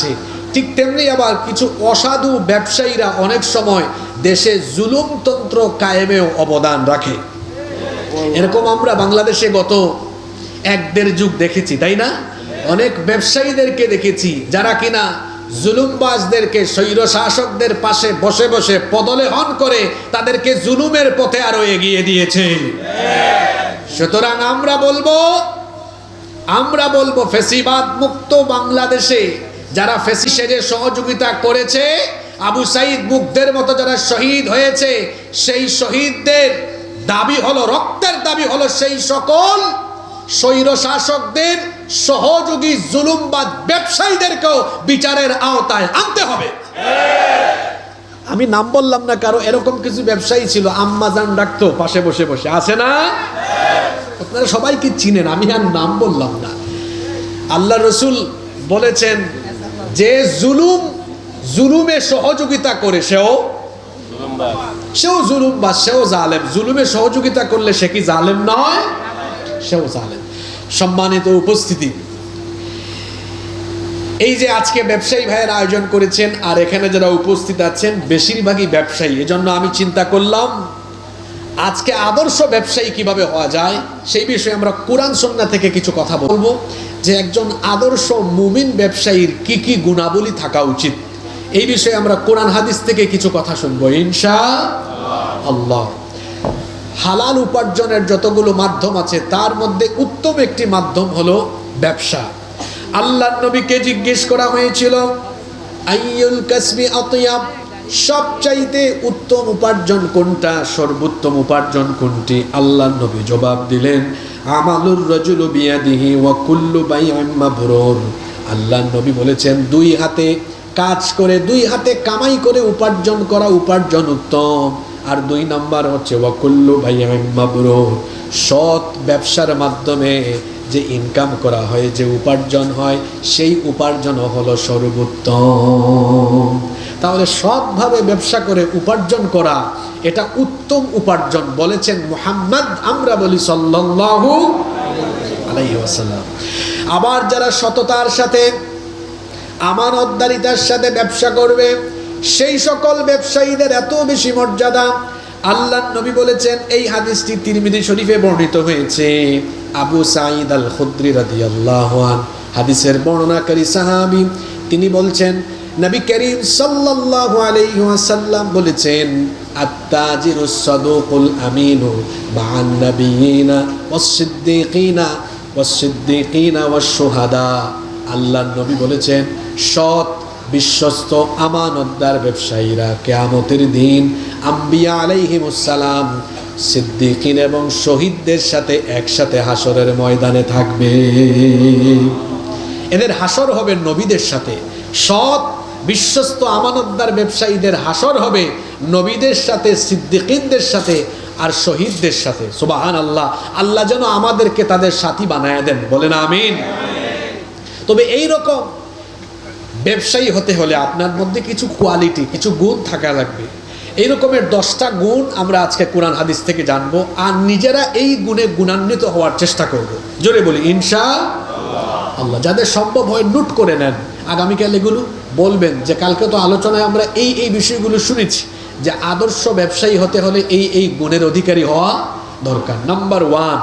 আছে। ঠিক তেমনি আবার কিছু অসাধু ব্যবসায়ীরা অনেক সময় দেশে জুলুমতন্ত্র কায়েমেও অবদান রাখে। এরকম আমরা বাংলাদেশে গত এক দেড় যুগ দেখেছি, তাই না? অনেক ব্যবসায়ীদেরকে দেখেছি যারা কিনা জুলুমবাজদেরকে স্বৈর শাসকদের পাশে বসে বসে পদলেহন করে তাদেরকে জুলুমের পথে আরও এগিয়ে দিয়েছে। সুতরাং আমরা বলব আমরা বলব ফেসিবাদ মুক্ত বাংলাদেশে যারা ফেসি সেজে সহযোগিতা করেছে, আবু সাইদ মুগ্ধের মতো যারা শহীদ হয়েছে, সেই শহীদদের দাবি হলো, রক্তের দাবি হলো সেই সকল স্বৈর শাসকদের সহযোগী জুলুমবাদ ব্যবসায়ীদেরকেও বিচারের আওতায় আনতে হবে। আমি নাম বললাম না কারও, এরকম কিছু ব্যবসায়ী ছিল আম্মাজান ডাকতো, পাশে বসে বসে। আছে না? আপনারা সবাইকে চিনেন, আমি আর নাম বললাম না। আল্লাহ রসুল বলেছেন যে জুলুম জুলুমে সহযোগিতা করে সেও সেও জুলুম বা সেও জালেম। জুলুমে সহযোগিতা করলে সে কি জালেম নয়? সেও জালেম। সম্মানিত উপস্থিতি। এই যে আজকে ব্যবসায়ী ভাইয়ের আয়োজন করেছেন, আর এখানে যারা উপস্থিত আছেন, বেশিরভাগই ব্যবসায়ী। এজন্য আমি চিন্তা করলাম আজকে আদর্শ ব্যবসায়ী কীভাবে হওয়া যায়, সেই বিষয়ে আমরা কোরআন সন্না থেকে কিছু কথা বলব, যে একজন আদর্শ মুমিন ব্যবসায়ীর কি কি গুণাবলী থাকা উচিত। এই বিষয়ে আমরা কোরআন হাদিস থেকে কিছু কথা শুনব, ইনশা আল্লাহ। হালাল উপার্জনের যতগুলো মাধ্যম আছে, তার মধ্যে উত্তম একটি মাধ্যম হলো ব্যবসা। আল্লাহ নবীকে জিজ্ঞেস করা হয়েছিল, আইয়ুল কাসবি আতিয়াব? সবচাইতে উত্তম উপার্জন কোনটা? সর্বোত্তম উপার্জন কোনটি? আল্লাহ নবী জবাব দিলেন, আমালুর রজুল বিয়াদিহি ওয়া কুল্লু বাই'in মাবরুর। আল্লাহ নবী বলেছেন, দুই হাতে কাজ করে, দুই হাতে কামাই করে উপার্জন করা উপার্জন উত্তম। আর দুই নাম্বার হচ্ছে ওয়াকুল্লু বাই'in মাবরুর। সৎ ব্যবসার মাধ্যমে যে ইনকাম করা হয়, যে উপার্জন হয়, সেই উপার্জনও হলো সর্বোত্তম। তাহলে সৎভাবে ব্যবসা করে উপার্জন করা, এটা উত্তম উপার্জন বলেছেন মুহাম্মদ আমরা বলি সাল্লাল্লাহু আলাইহি ওয়াসাল্লাম। আবার যারা সততার সাথে, আমানতদারিতার সাথে ব্যবসা করবে, সেই সকল ব্যবসায়ীদের এত বেশি মর্যাদা আল্লাহ নবী বলেছেন, এই হাদিসটি তিরমিজি শরীফে বর্ণিত হয়েছে। আবু সাঈদ আল খুদ্রি রাদিয়াল্লাহু আন হাদিসের বর্ণনাকারী সাহাবী, তিনি বলছেন, নবী করিম সাল্লাল্লাহু আলাইহি ওয়াসাল্লাম বলেছেন আত্তাজিরুস সাদুকুল আমিনু মা'আন নাবিয়িনা ওয়াস-সিদ্দীকিনা ওয়াস-সিদ্দীকিনা ওয়াশ-শুহাদা আল্লাহ নবী বলেছেন, সৎ বিশ্বস্ত আমানতদার ব্যবসায়ীরা কেয়ামতের দিন আম্বিয়া আলাইহিমুসালাম সিদ্দিকিন এবং শহীদদের সাথে একসাথে হাসরের ময়দানে থাকবে। এদের হাসর হবে নবীদের সাথে। সৎ, বিশ্বস্ত আমানতদার ব্যবসায়ীদের হাসর হবে নবীদের সাথে, সিদ্দিকিনদের সাথে আর শহীদদের সাথে। সুবাহান আল্লাহ আল্লাহ যেন আমাদেরকে তাদের সাথী বানায় দেন। বলেন আমিন। তবে এই রকম ব্যবসায়ী হতে হলে আপনার মধ্যে কিছু কোয়ালিটি কিছু গুণ থাকা লাগবে। এই রকমের দশটা গুণ আমরা আজকে কোরআন হাদিস থেকে জানব আর নিজেরা এই গুণে গুণান্বিত হওয়ার চেষ্টা করব। জোরে বলি, ইনশা আল্লাহ, যাদের সম্ভব হয় নোট করে নেন। আগামীকাল এগুলো বলবেন যে, কালকে তো আলোচনায় আমরা এই এই বিষয়গুলো শুনেছি যে, আদর্শ ব্যবসায়ী হতে হলে এই এই গুণের অধিকারী হওয়া দরকার। Number one